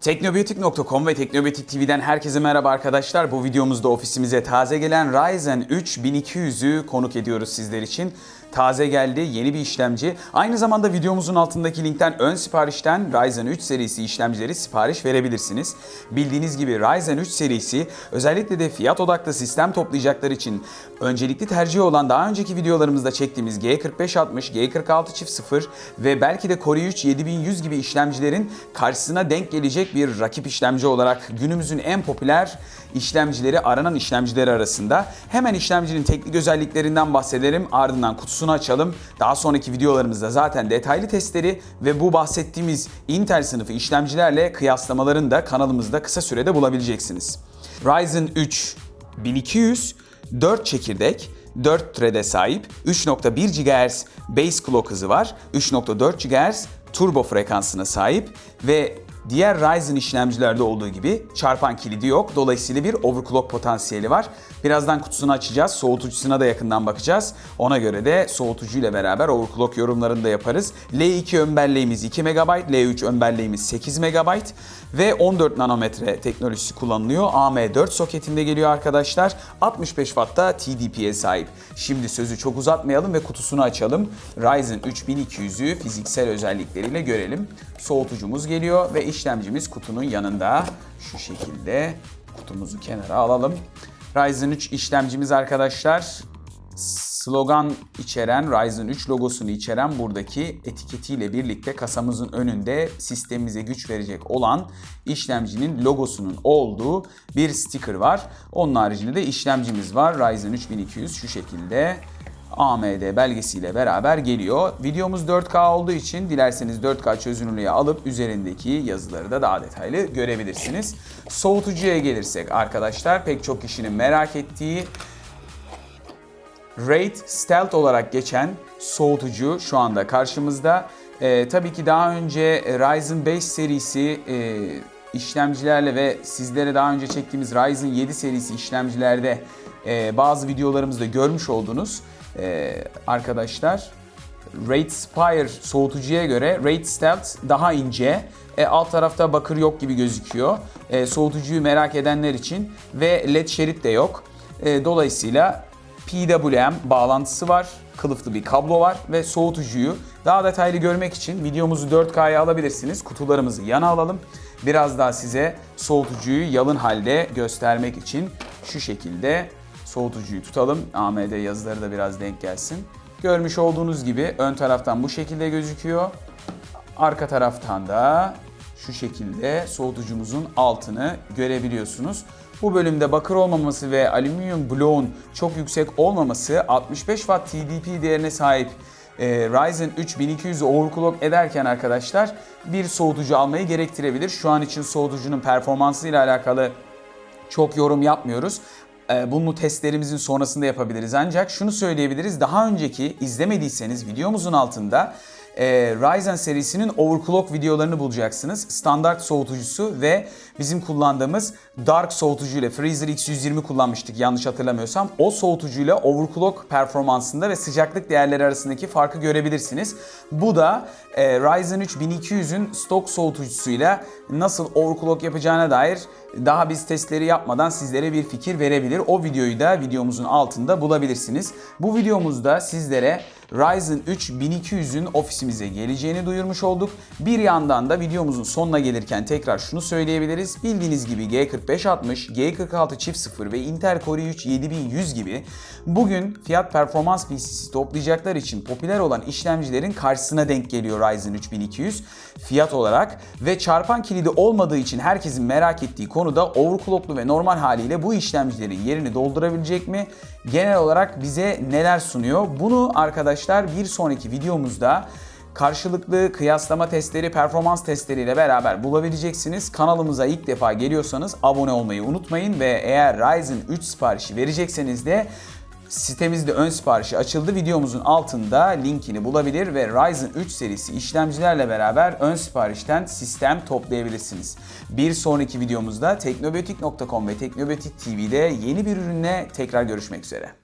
Teknobiyotik.com ve Teknobiyotik TV'den herkese merhaba arkadaşlar. Bu videomuzda ofisimize taze gelen Ryzen 3 1200'ü konuk ediyoruz sizler için. Taze geldi, yeni bir işlemci. Aynı zamanda videomuzun altındaki linkten ön siparişten Ryzen 3 serisi işlemcileri sipariş verebilirsiniz. Bildiğiniz gibi Ryzen 3 serisi özellikle de fiyat odaklı sistem toplayacaklar için öncelikli tercih olan daha önceki videolarımızda çektiğimiz G4560, G46 çift 0 ve belki de Core i3 7100 gibi işlemcilerin karşısına denk gelecek bir rakip işlemci olarak günümüzün en popüler işlemcileri aranan işlemciler arasında. Hemen işlemcinin teknik özelliklerinden bahsedelim ardından kutusunu açalım. Daha sonraki videolarımızda zaten detaylı testleri ve bu bahsettiğimiz Intel sınıfı işlemcilerle kıyaslamalarını da kanalımızda kısa sürede bulabileceksiniz. Ryzen 3 1200 4 çekirdek, 4 thread'e sahip, 3.1 GHz base clock hızı var, 3.4 GHz turbo frekansına sahip ve diğer Ryzen işlemcilerde olduğu gibi çarpan kilidi yok. Dolayısıyla bir overclock potansiyeli var. Birazdan kutusunu açacağız. Soğutucusuna da yakından bakacağız. Ona göre de soğutucuyla beraber overclock yorumlarını da yaparız. L2 ön belleğimiz 2 MB, L3 ön belleğimiz 8 MB ve 14 nanometre teknolojisi kullanılıyor. AM4 soketinde geliyor arkadaşlar. 65 Watt'ta TDP'ye sahip. Şimdi sözü çok uzatmayalım ve kutusunu açalım. Ryzen 3200'ü fiziksel özellikleriyle görelim. Soğutucumuz geliyor ve işlemcimiz kutunun yanında. Şu şekilde kutumuzu kenara alalım. Ryzen 3 işlemcimiz arkadaşlar slogan içeren, Ryzen 3 logosunu içeren buradaki etiketiyle birlikte kasamızın önünde sistemimize güç verecek olan işlemcinin logosunun olduğu bir sticker var. Onun haricinde de işlemcimiz var. Ryzen 3200 şu şekilde AMD belgesiyle beraber geliyor. Videomuz 4K olduğu için dilerseniz 4K çözünürlüğe alıp üzerindeki yazıları da daha detaylı görebilirsiniz. Soğutucuya gelirsek arkadaşlar pek çok kişinin merak ettiği Raid Stealth olarak geçen soğutucu şu anda karşımızda. Ee, tabii ki daha önce Ryzen 5 serisi e, işlemcilerle ve sizlere daha önce çektiğimiz Ryzen 7 serisi işlemcilerde e, bazı videolarımızda görmüş olduğunuz e, arkadaşlar Raid Spire soğutucuya göre Raid Stealth daha ince. E, alt tarafta bakır yok gibi gözüküyor. E, soğutucuyu merak edenler için ve led şerit de yok. E, dolayısıyla PWM bağlantısı var, kılıflı bir kablo var ve soğutucuyu daha detaylı görmek için videomuzu 4K'ya alabilirsiniz. Kutularımızı yana alalım. Biraz daha size soğutucuyu yalın halde göstermek için şu şekilde soğutucuyu tutalım. AMD yazıları da biraz denk gelsin. Görmüş olduğunuz gibi ön taraftan bu şekilde gözüküyor. Arka taraftan da şu şekilde soğutucumuzun altını görebiliyorsunuz. Bu bölümde bakır olmaması ve alüminyum bloğun çok yüksek olmaması 65 Watt TDP değerine sahip e, Ryzen 3 1200'ü overclock ederken arkadaşlar bir soğutucu almayı gerektirebilir. Şu an için soğutucunun performansı ile alakalı çok yorum yapmıyoruz. E, Bunu testlerimizin sonrasında yapabiliriz. Ancak şunu söyleyebiliriz. Daha önceki izlemediyseniz videomuzun altında e, Ryzen serisinin overclock videolarını bulacaksınız. Standart soğutucusu ve bizim kullandığımız Dark soğutucuyla Freezer X120 kullanmıştık yanlış hatırlamıyorsam. O soğutucuyla overclock performansında ve sıcaklık değerleri arasındaki farkı görebilirsiniz. Bu da e, Ryzen 3 1200'ün stok soğutucusuyla nasıl overclock yapacağına dair daha biz testleri yapmadan sizlere bir fikir verebilir. O videoyu da videomuzun altında bulabilirsiniz. Bu videomuzda sizlere Ryzen 3 1200'ün ofisimize geleceğini duyurmuş olduk. Bir yandan da videomuzun sonuna gelirken tekrar şunu söyleyebiliriz. Bildiğiniz gibi G4560, G46 çift 0 ve Intel Core i3 7100 gibi bugün fiyat performans PC'si toplayacaklar için popüler olan işlemcilerin karşısına denk geliyor Ryzen 3 1200 fiyat olarak ve çarpan kilidi olmadığı için herkesin merak ettiği konuda overclocklu ve normal haliyle bu işlemcilerin yerini doldurabilecek mi? Genel olarak bize neler sunuyor? Bunu arkadaşlar bir sonraki videomuzda karşılıklı kıyaslama testleri, performans testleriyle beraber bulabileceksiniz. Kanalımıza ilk defa geliyorsanız abone olmayı unutmayın ve eğer Ryzen 3 siparişi verecekseniz de Sitemizde ön siparişi açıldı. Videomuzun altında linkini bulabilir ve Ryzen 3 serisi işlemcilerle beraber ön siparişten sistem toplayabilirsiniz. Bir sonraki videomuzda teknobiyotik.com ve Teknobiyotik TV'de yeni bir ürünle tekrar görüşmek üzere.